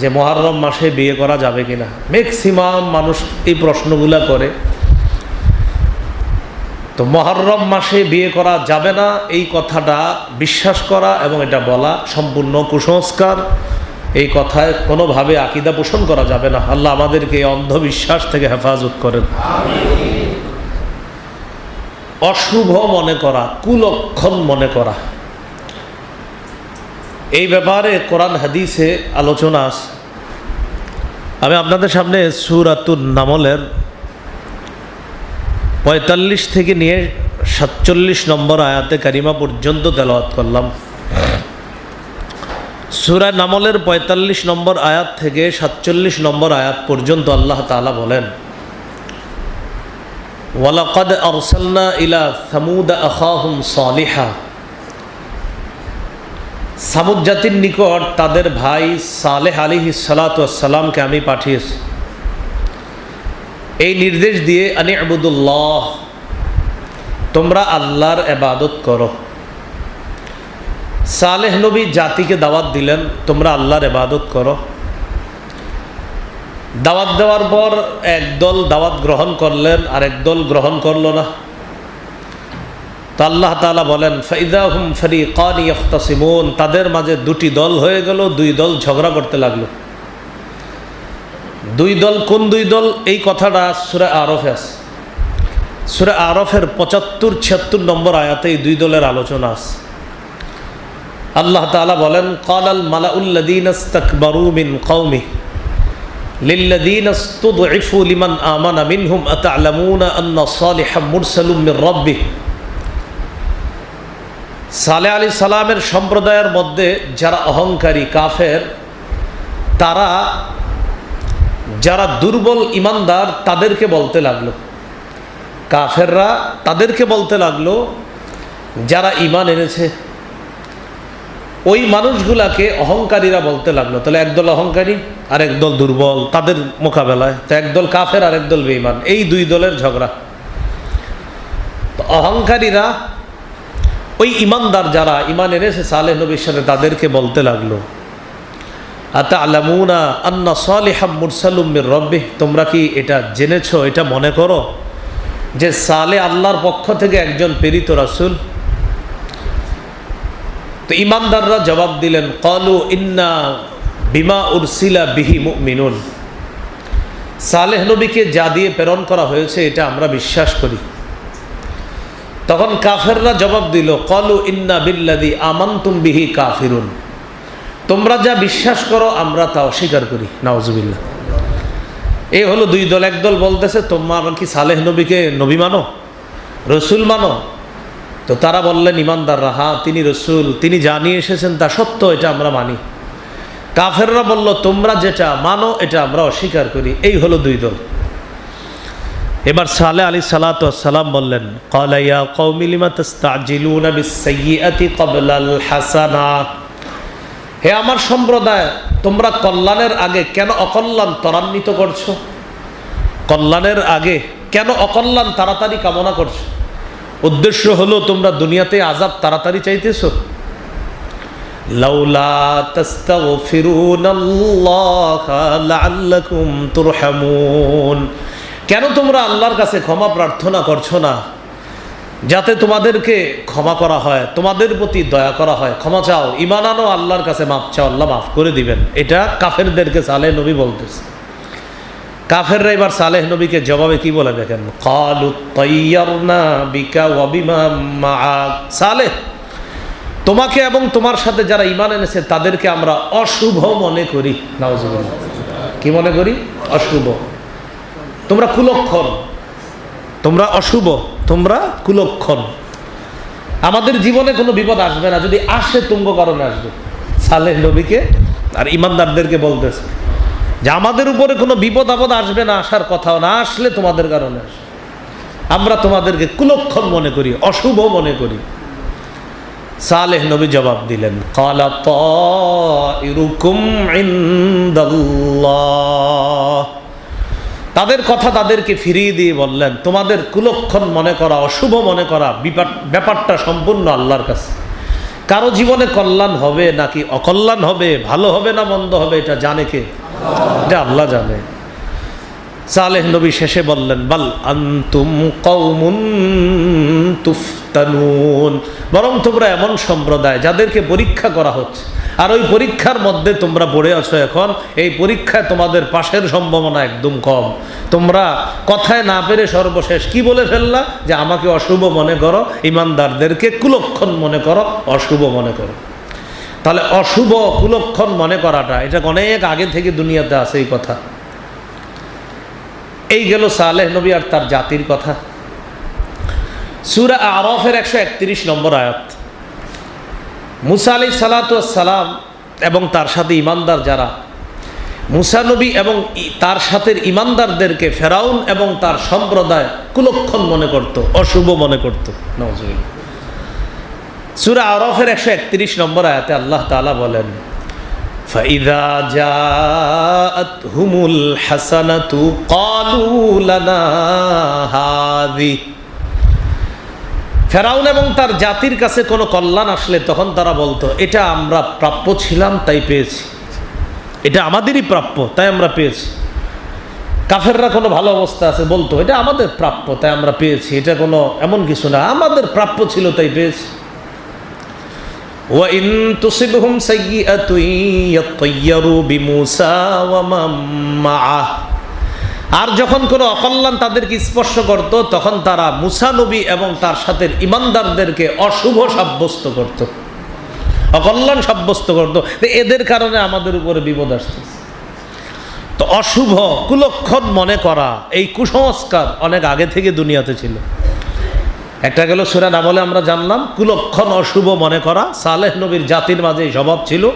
যে মহারম মাসে বিয়ে করা যাবে কিনা। ম্যাক্সিমাম মানুষ এই প্রশ্নগুলা করে। তো মহরম মাসে বিয়ে করা যাবে না, এই কথাটা বিশ্বাস করা এবং এটা বলা সম্পূর্ণ কুসংস্কার। এই কথায় কোনোভাবে আকিদা পোষণ করা যাবে না। আল্লাহ আমাদেরকে অন্ধবিশ্বাস থেকে হেফাজত করেন। অশুভ মনে করা, কুলক্ষণ মনে করা। এই ব্যাপারে কোরআন, হাদিসে আলোচনা আছে। আমি আপনাদের সামনে সুরাতুর নামলের পঁয়তাল্লিশ থেকে নিয়ে সাতচল্লিশ নম্বর আয়াতে কারিমা পর্যন্ত তেলাওয়াত করলাম। সুরা নামলের পঁয়তাল্লিশ নম্বর আয়াত থেকে সাতচল্লিশ নম্বর আয়াত পর্যন্ত আল্লাহ তালা বলেন, ওয়ালাকাদ আরসালনা ইলা সামুদ আখাহুম সালিহা। সামুদ জাতির নিকট তাদের ভাই সালেহ আলী সালাতামকে আমি পাঠিয়েছি। এই নির্দেশ দিয়ে আনি আবুদুল্লাহ, তোমরা আল্লাহর এবাদত করো। সালেহ নবী জাতিকে দাওয়াত দিলেন, তোমরা আল্লাহর এবাদত করো। দাওয়াত দেওয়ার পর একদল দাওয়াত গ্রহণ করলেন আর একদল গ্রহণ করল না। তো আল্লাহ তালা বলেন ফাইদাহুম ফরি কান ইয়খতাসিমুন তাদের মাঝে দুটি দল হয়ে গেল দুই দল ঝগড়া করতে লাগলো দুই দল কোন দুই দল এই কথাটা সুরে আরফে আছে সুরে আরফের পঁচাত্তর ছিয়াত্তর নম্বর আয়াতে এই দুই দলের আলোচনা আছে আল্লাহ তালা বলেন কালাল মালাউল্লাদিন আস্তাকবারু মিন কৌমি للذين استضعفوا لمن آمن منهم أتعلمون أن صالحا مرسل من ربه সালে আলী সালামের সম্প্রদায়ের মধ্যে যারা অহংকারী, কাফের, তারা যারা দুর্বল ইমানদার, তাদেরকে বলতে লাগল। কাফেররা তাদেরকে বলতে লাগল, যারা ইমান এনেছে, ওই মানুষগুলাকে অহংকারীরা বলতে লাগল। তাহলে একদল অহংকারী, আর একদল দুর্বল তাদের মোকাবেলায়। তো একদল কাফের, আর একদল বেঈমান। এই দুই দলের ঝগড়া। অহংকারীরা ওই ইমানদার যারা ইমান এনেছে, সালেহ নবীর সাথে তাদেরকে বলতে লাগল আতা আলামুনা আন্না সালেহাম মুরসালুম্মির রব্বে তোমরা কি এটা জেনেছো, এটা মনে করো যে সালে আল্লাহর পক্ষ থেকে একজন প্রেরিত রাসুল? তো ইমানদাররা জবাব দিলেন, কলু ইন্না বিমা উরসিলা বিহি মিনুন সালেহ নবীকে যা দিয়ে প্রেরণ করা হয়েছে, এটা আমরা বিশ্বাস করি। তখন কাফেররা জবাব দিল, কলু ইন্না বিল্লাদি আমান্তুম বিহি কাফিরুন। তোমরা যা বিশ্বাস করো, আমরা তা অস্বীকার করি। নওয়াজবিল্লা এই হলো দুই দল একদল বলতেছে, তোমার কি সালেহ নবীকে নবী মানো? রসুল মানো? তো তারা বললেন, ইমানদাররা হ্যাঁ তিনি রসুল, তিনি জানিয়ে এসেছেন তা সত্য, এটা আমরা মানি। কাফেররা বলল, তোমরা যেটা মানো, এটা আমরা অস্বীকার করি। এই হলো দুই দল। এবার সালে আলী সালাম বললেন কলাইয়া হাসানা? হে আমার সম্প্রদায়, তোমরা কল্যাণের আগে কেন অকল্যাণ ত্বরান্বিত করছ? কল্যাণের আগে কেন অকল্যাণ তাড়াতাড়ি কামনা করছ? উদ্দেশ্য হলো, তোমরা দুনিয়াতে আজাব তাড়াতাড়ি চাইতেছো। লাউলা কেন তোমরা আল্লাহর কাছে ক্ষমা প্রার্থনা করছ না? যাতে তোমাদেরকে ক্ষমা করা হয়, তোমাদের প্রতি দয়া করা হয়। ক্ষমা চাও ইমান আনো, আল্লাহর কাছে মাফ চাও, আল্লাহ মাফ করে দিবেন। এটা কাফেরদেরকে সালেহ নবী বলতেছে। কাফেররা এবার সালেহ নবীকে জবাবে কি বলে দেখেন? সালেহ, তোমাকে এবং তোমার সাথে যারা ইমান এনেছে, তাদেরকে আমরা অশুভ মনে করি। নাওজুবিল্লাহ কি মনে করি? অশুভ। তোমরা কুলক্ষণ। তোমরা অশুভ, তোমরা কুলক্ষণ। আমাদের জীবনে কোনো বিপদ আসবে না, যদি আসে তুঙ্গ কারণে আসবে। সালেহ নবীকে আর ইমানদারদেরকে বলতেছে যে আমাদের উপরে কোনো বিপদ আপদ আসবে না, আসার কথাও না, আসলে তোমাদের কারণে আসবে। আমরা তোমাদেরকে কুলক্ষণ মনে করি, অশুভ মনে করি। সালেহ নবী জবাব দিলেন, কালা তিরুকুম ইন্দাল্লাহ। তাদের কথা তাদেরকে ফিরিয়ে দিয়ে বললেন, তোমাদের কুলক্ষণ মনে করা, অশুভ মনে করা ব্যাপারটা সম্পূর্ণ আল্লাহর কাছে। কারও জীবনে কল্যাণ হবে নাকি অকল্যাণ হবে, ভালো হবে না মন্দ হবে, এটা জানে কে? এটা আল্লাহ জানে। সালেহ নবী শেষে বললেন, বাল আন্তুম কৌমুন তুফতানুন। বরং তোমরা এমন সম্প্রদায় যাদেরকে পরীক্ষা করা হচ্ছে। আর ওই পরীক্ষার মধ্যে তোমরা পড়ে আছো এখন, এই পরীক্ষায় তোমাদের পাশের সম্ভাবনা একদম কম। তোমরা কথায় না পেরে সর্বশেষ কি বলে ফেললা? যে আমাকে অশুভ মনে করো, ইমানদারদেরকে কুলক্ষণ মনে করো, অশুভ মনে করো। তাহলে অশুভ কুলক্ষণ মনে করাটা, এটা অনেক আগে থেকে দুনিয়াতে আছে এই কথা। এই গেল সালেহ নবী আর তার জাতির কথা। সুরা আরফের একশো একত্রিশ নম্বর আয়াত। মুসা আলি সালাতাম এবং তার সাথে ইমানদার যারা মুসা নবী এবং ই- তার সাথে ইমানদারদেরকে ফেরাউন এবং তার সম্প্রদায় কুলক্ষণ মনে করত অশুভ মনে করত নজরুল সুরা আরফের একশো একত্রিশ নম্বর আয়াতে আল্লাহ তাআলা বলেন فإذا جاءتهم الحسنة قالوا لنا هذه ফেরাউন এবং তার জাতির কাছে কোনো কল্যাণ আসলে তখন তারা বলতো এটা আমরা প্রাপ্য ছিলাম তাই পেয়েছি এটা আমাদেরই প্রাপ্য তাই আমরা পেয়েছি কাফেররা কোনো ভালো অবস্থা আছে বলতো এটা আমাদের প্রাপ্য তাই আমরা পেয়েছি এটা কোনো এমন কিছু না আমাদের প্রাপ্য ছিল তাই পেয়েছি وإن تصبهم سيئة يطيروا بموسى ومن معه আর যখন কোনো অকল্যাণ তাদেরকে স্পর্শ করত, তখন তারা মুসা নবী এবং তার সাথে ইমানদারদেরকে অশুভ সাব্যস্ত করত। অকল্যাণ সাব্যস্ত করত। এদের কারণে আমাদের উপরে বিপদ আসতেছে। তো অশুভ কুলক্ষণ মনে করা এই কুসংস্কার অনেক আগে থেকে দুনিয়াতে ছিল। একটা গেল সুরা না বলে আমরা জানলাম, কুলক্ষণ অশুভ মনে করা। সালেহ নবীর জাতির মাঝে এই স্বভাব ছিল।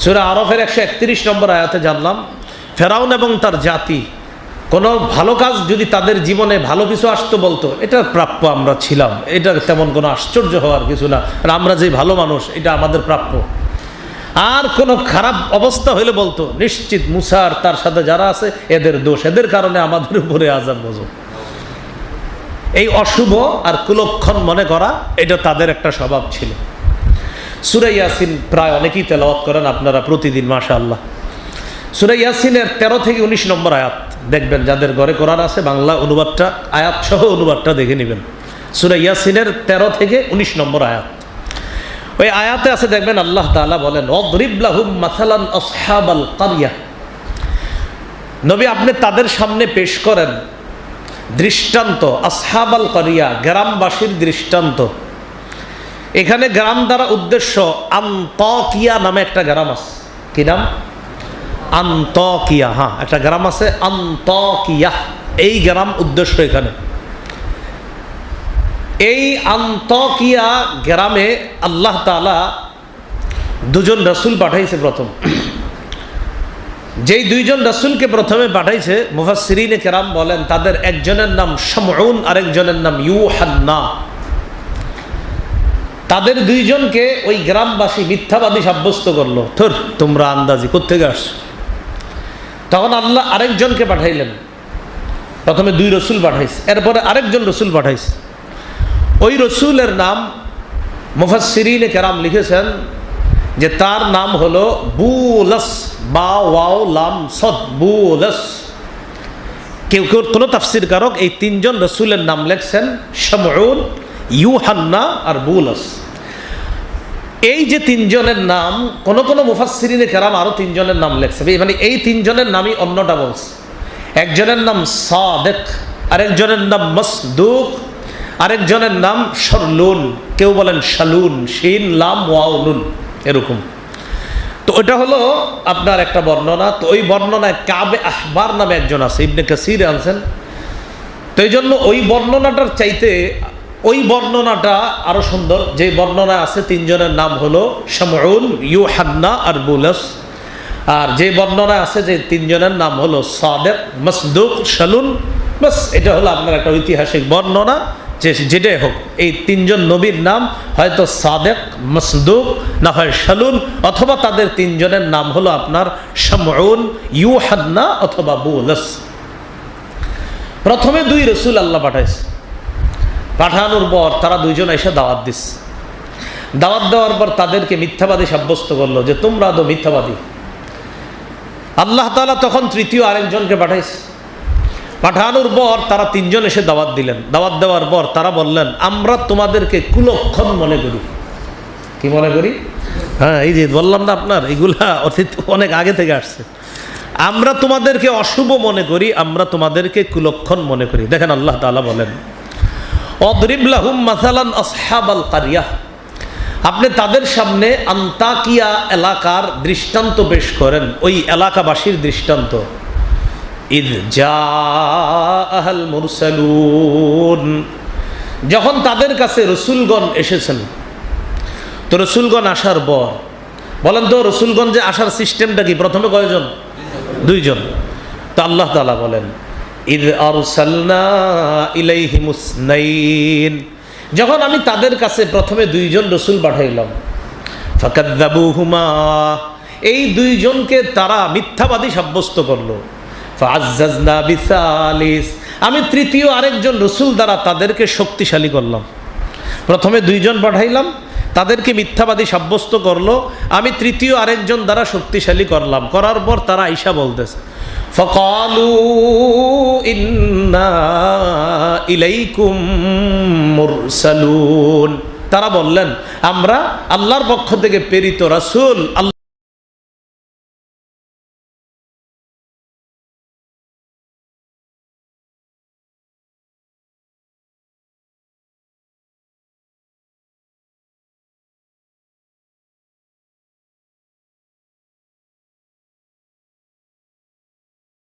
সুরা আরফের একশো একত্রিশ নম্বর আয়াতে জানলাম, ফেরাউন এবং তার জাতি কোনো ভালো কাজ যদি তাদের জীবনে ভালো কিছু আসতো বলতো, এটা প্রাপ্য আমরা ছিলাম। এটার তেমন কোনো আশ্চর্য হওয়ার কিছু না। আর আমরা যে ভালো মানুষ, এটা আমাদের প্রাপ্য। আর কোনো খারাপ অবস্থা হলে বলতো, নিশ্চিত মুসার তার সাথে যারা আছে, এদের দোষ, এদের কারণে আমাদের উপরে আজাব বোঝো। এই অশুভ আর কুলক্ষণ মনে করা, এটা তাদের একটা স্বভাব ছিল। সুরাই ইয়াসিন প্রায় অনেকেই তেলাওয়াত করেন আপনারা প্রতিদিন মাশা আল্লাহ সুরাই ইয়াসিনের তেরো থেকে উনিশ নম্বর আয়াত। দেখবেন যাদের ঘরে কোরআন আছে, বাংলা অনুবাদটা আয়াত সহ অনুবাদটা দেখে নেবেন। সুরাই ইয়াসিনের তেরো থেকে উনিশ নম্বর আয়াত। ওই আয়াতে আছে, দেখবেন আল্লাহ তাআলা বলেন নবী, আপনি তাদের সামনে পেশ করেন, দৃষ্টান্ত, আসহাবাল করিয়া, গ্রামবাসীর দৃষ্টান্ত। এখানে গ্রাম দ্বারা উদ্দেশ্য, আন্তকিয়া নামে একটা গ্রাম আছে। কি নাম? আন্তকিয়া হ্যাঁ একটা গ্রাম আছে আন্তকিয়া। এই গ্রাম উদ্দেশ্য এখানে। এই আন্তকিয়া গ্রামে আল্লাহ তাআলা দুজন রসুল পাঠাইছে প্রথম। যেই দুইজন রসুলকে প্রথমে পাঠাইছে মুফাসিরিনে কেরাম বলেন, তাদের একজনের নাম সমউন আরেকজনের নাম ইউ ইউহান্না। তাদের দুইজনকে ওই গ্রামবাসী মিথ্যাবাদী সাব্যস্ত করল। থর তোমরা আন্দাজি কোথেকে আসছো? তখন আল্লাহ আরেকজনকে পাঠাইলেন। প্রথমে দুই রসুল পাঠাইছে, এরপরে আরেকজন রসুল পাঠাইছে। ওই রসুলের নাম মুফাসিরিনে কেরাম লিখেছেন যে তার নাম হলো বুলস, বা ওয়াও, লাম, সদ, বুলস। কেউ কেউ কোনো তাফসির কারক এই তিনজন রসুলের নাম লেখছেন সমউন ইউহান্না আর বুলস। এই যে তিনজনের নাম, কোন কোন মুফাসসিরিনে কেরাম আরও তিনজনের নাম লেখছে। মানে এই তিনজনের নামই অন্যটা বলছে একজনের নাম সাদেক, আরেকজনের নাম মসদুক, আরেকজনের নাম সরলুন কেউ বলেন শালুন, শিন, লাম ওয়াউলুন এরকম। তো ওটা হলো আপনার একটা বর্ণনা। তো ওই বর্ণনায় কাবে আহবার নামে একজন আছে, ইবনে কাসির আনছেন। তো এই জন্য ওই বর্ণনাটার চাইতে ওই বর্ণনাটা আরও সুন্দর। যে বর্ণনা আছে তিনজনের নাম হলো শামউন, ইউহান্না আর বুলাস। আর যে বর্ণনা আছে যে তিনজনের নাম হলো সাদেক, মসদুক, শালুন, বাস, এটা হলো আপনার একটা ঐতিহাসিক বর্ণনা। যে যেটাই হোক, এই তিনজন নবীর নাম হয়তো সাদেক, মসদুক, না হয় শালুন, অথবা তাদের তিনজনের নাম হলো আপনার শামউন, ইউহান্না অথবা বুলাস। প্রথমে দুই রসুল আল্লাহ পাঠাইছে। পাঠানোর পর তারা দুইজন এসে দাওয়াত দিস। দাওয়াত দেওয়ার পর তাদেরকে মিথ্যাবাদী সাব্যস্ত করল যে, তোমরা তো মিথ্যাবাদী। আল্লাহ তাআলা তখন তৃতীয় আরেকজনকে পাঠাইস। পাঠানোর পর তারা তিনজন এসে দাওয়াত দিলেন। দাওয়াত দেওয়ার পর তারা বললেন, আমরা তোমাদেরকে কুলক্ষণ মনে করি। কি মনে করি? হ্যাঁ এই যে বললাম না আপনার, এগুলা অতীত অনেক আগে থেকে আসছে। আমরা তোমাদেরকে অশুভ মনে করি, আমরা তোমাদেরকে কুলক্ষণ মনে করি। দেখেন আল্লাহ তালা বলেন। মাসালান আপনি তাদের সামনে আন্তাকিয়া এলাকার দৃষ্টান্ত পেশ করেন, ওই এলাকাবাসীর দৃষ্টান্ত। আহল মুরসালুন। যখন তাদের কাছে রসুলগণ এসেছেন, তো রসুলগণ আসার পর, বলেন তো রসুলগঞ্জে আসার সিস্টেমটা কি? প্রথমে কয়জন? দুইজন। তো আল্লাহ তাআলা বলেন যখন আমি তাদের কাছে প্রথমে দুইজন রসুল পাঠাইলাম, ফাকাদ্দাবুহুমা, এই দুইজনকে তারা মিথ্যাবাদী সাব্যস্ত করল। ফাআজ্জাজনা বিসালিস, আমি তৃতীয় আরেকজন রসুল দ্বারা তাদেরকে শক্তিশালী করলাম। প্রথমে দুইজন পাঠাইলাম, তাদেরকে মিথ্যাবাদী সাব্যস্ত করল, আমি তৃতীয় আরেকজন দ্বারা শক্তিশালী করলাম। করার পর তারা আইসা বলতেছে ফকালু ইন্না ইলাইকুম مرسلون তারা বললেন আমরা আল্লাহর পক্ষ থেকে প্রেরিত রাসূল আল্লাহ